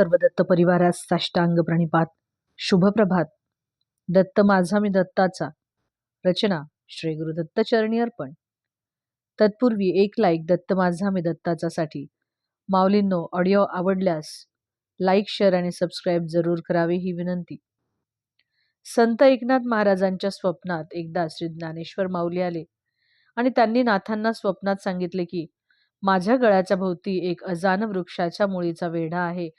सर्व दत्त परिवारास साष्टांग प्रणिपात. शुभप्रभात दत्त माझा मी दत्ताचा. रचना श्री गुरु दत्त चरणी अर्पण. तत्पूर्वी एक लाईक दत्त माझा मी दत्ताचासाठी माऊलींनो ऑडिओ आवडल्यास लाईक शेअर आणि सबस्क्राईब जरूर करावे ही विनंती. संत एकनाथ महाराजांच्या स्वप्नात एकदा श्री ज्ञानेश्वर माऊली आले आणि त्यांनी नाथांना स्वप्नात सांगितले की माझ्या गळ्याच्या भोवती एक अजान वृक्षाच्या मुळीचा वेढा आहे.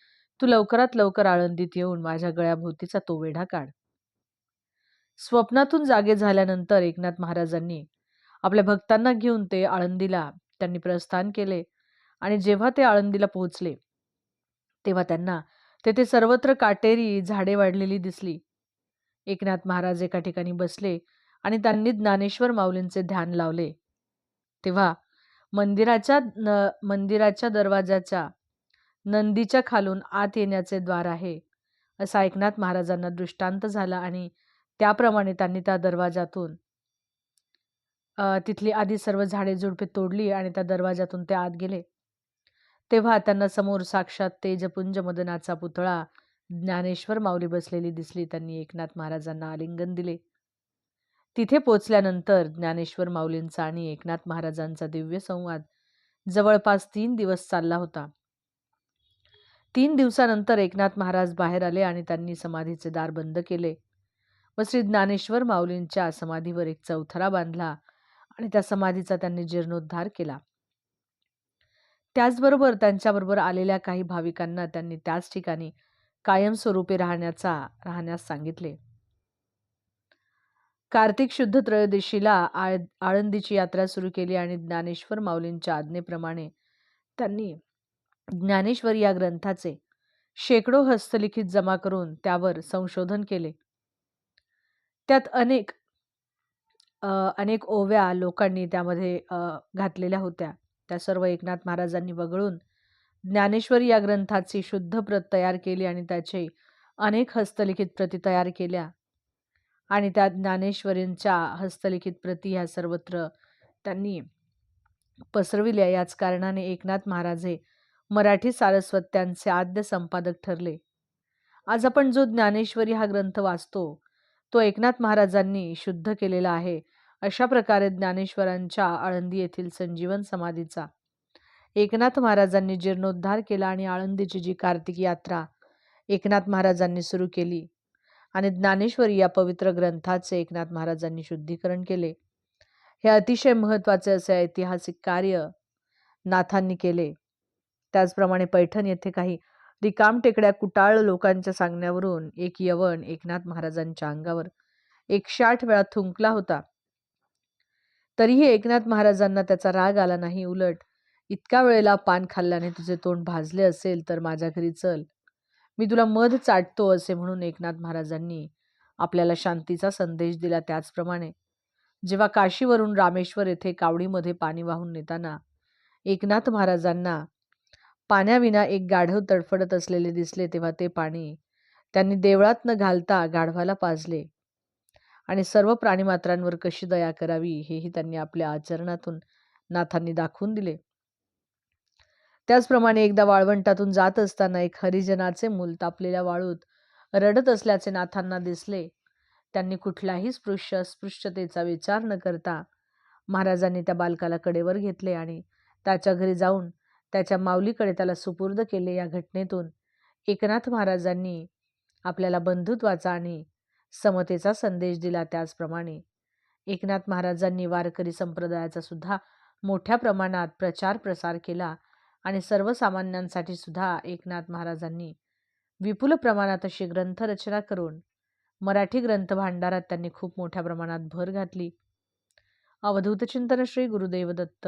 तू लवकरात लवकर आळंदीत येऊन माझ्या गळ्याभोवतीचा तो वेढा काढ. स्वप्नातून जागे झाल्यानंतर एकनाथ महाराजांनी आपल्या भक्तांना घेऊन ते आळंदीला त्यांनी प्रस्थान केले आणि जेव्हा ते आळंदीला पोहोचले तेव्हा त्यांना तेथे सर्वत्र काटेरी झाडे वाढलेली दिसली. एकनाथ महाराज एका ठिकाणी बसले आणि त्यांनी ज्ञानेश्वर माऊलींचे ध्यान लावले. तेव्हा मंदिराच्या न मंदिराच्या दरवाजाच्या नंदीच्या खालून आत येण्याचे द्वार आहे. असा एकनाथ महाराजांना दृष्टांत झाला आणि त्याप्रमाणे त्यांनी त्या दरवाजातून तिथली आधी सर्व झाडे झुडपे तोडली आणि त्या दरवाजातून ते आत गेले. तेव्हा त्यांना समोर साक्षात तेजपुंज मदनाचा पुतळा ज्ञानेश्वर माऊली बसलेली दिसली. त्यांनी एकनाथ महाराजांना आलिंगन दिले. तिथे पोचल्यानंतर ज्ञानेश्वर माऊलींचा आणि एकनाथ महाराजांचा दिव्य संवाद जवळपास तीन दिवस चालला होता. तीन दिवसानंतर एकनाथ महाराज बाहेर आले आणि त्यांनी समाधीचे दार बंद केले. व श्री ज्ञानेश्वर माऊलींच्या समाधीवर एक चौथरा बांधला आणि त्या समाधीचा त्यांनी जीर्णोद्धार केला. त्याचबरोबर त्यांच्याबरोबर आलेल्या काही भाविकांना त्यांनी त्याच ठिकाणी कायमस्वरूपी राहण्याचा राहण्यास सांगितले. कार्तिक शुद्ध त्रयोदशीला आळ आळंदीची यात्रा सुरू केली आणि ज्ञानेश्वर माऊलींच्या आज्ञेप्रमाणे त्यांनी ज्ञानेश्वर या ग्रंथाचे शेकडो हस्तलिखित जमा करून त्यावर संशोधन केले. त्यात अनेक अनेक ओव्या लोकांनी त्यामध्ये घातलेल्या होत्या. त्या सर्व एकनाथ महाराजांनी वगळून ज्ञानेश्वरी या ग्रंथाची शुद्ध प्रत तयार केली आणि त्याचे अनेक हस्तलिखित प्रती तयार केल्या. आणि त्या ज्ञानेश्वरींच्या हस्तलिखित प्रती ह्या सर्वत्र त्यांनी पसरविल्या. याच कारणाने एकनाथ महाराज हे मराठी सारस्वत त्यांचे आद्य संपादक ठरले. आज आपण जो ज्ञानेश्वरी हा ग्रंथ वाचतो तो एकनाथ महाराजांनी शुद्ध केलेला आहे अशा प्रकारे ज्ञानेश्वरांच्या आळंदी येथील संजीवन समाधीचा. एकनाथ महाराजांनी जीर्णोद्धार केला आणि आळंदीची जी कार्तिक यात्रा एकनाथ महाराजांनी सुरू केली आणि ज्ञानेश्वरी या पवित्र ग्रंथाचे एकनाथ महाराजांनी शुद्धीकरण केले. हे अतिशय महत्त्वाचे असे ऐतिहासिक कार्य नाथांनी केले. त्याचप्रमाणे पैठण येथे काही रिकाम टेकड्या कुटाळ लोकांच्या सांगण्यावरून एक यवन एकनाथ महाराजांच्या अंगावर एकशे आठ वेळा थुंकला होता. तरीही एकनाथ महाराजांना त्याचा राग आला नाही. उलट इतक्या वेळेला पान खाल्ल्याने तुझे तोंड भाजले असेल तर माझ्या घरी चल. मी तुला मध चाटतो असे म्हणून एकनाथ महाराजांनी आपल्याला शांतीचा संदेश दिला. त्याचप्रमाणे जेव्हा काशीवरून रामेश्वर येथे कावडीमध्ये पाणी वाहून नेताना एकनाथ महाराजांना पाण्याविना एक गाढव तडफडत असलेले दिसले तेव्हा ते पाणी त्यांनी देवळात न घालता गाढवाला पाजले. आणि सर्व प्राणीमात्रांवर कशी दया करावी हेही त्यांनी आपल्या आचरणातून नाथांनी दाखवून दिले. त्याचप्रमाणे एकदा वाळवंटातून जात असताना एक हरिजनाचे मूल तापलेल्या वाळूत रडत असल्याचे नाथांना दिसले. त्यांनी कुठलाही स्पृश्य अस्पृश्यतेचा विचार न करता महाराजांनी त्या बालकाला कडेवर घेतले आणि त्याच्या घरी जाऊन त्याच्या माऊलीकडे त्याला सुपूर्द केले या घटनेतून. एकनाथ महाराजांनी आपल्याला बंधुत्वाचा आणि समतेचा संदेश दिला त्याचप्रमाणे. एकनाथ महाराजांनी वारकरी संप्रदायाचा सुद्धा मोठ्या प्रमाणात प्रचार प्रसार केला आणि सर्वसामान्यांसाठी सुद्धा एकनाथ महाराजांनी विपुल प्रमाणात अशी ग्रंथरचना करून मराठी ग्रंथ भांडारात त्यांनी खूप मोठ्या प्रमाणात भर घातली. अवधूत चिंतन श्री गुरुदेव दत्त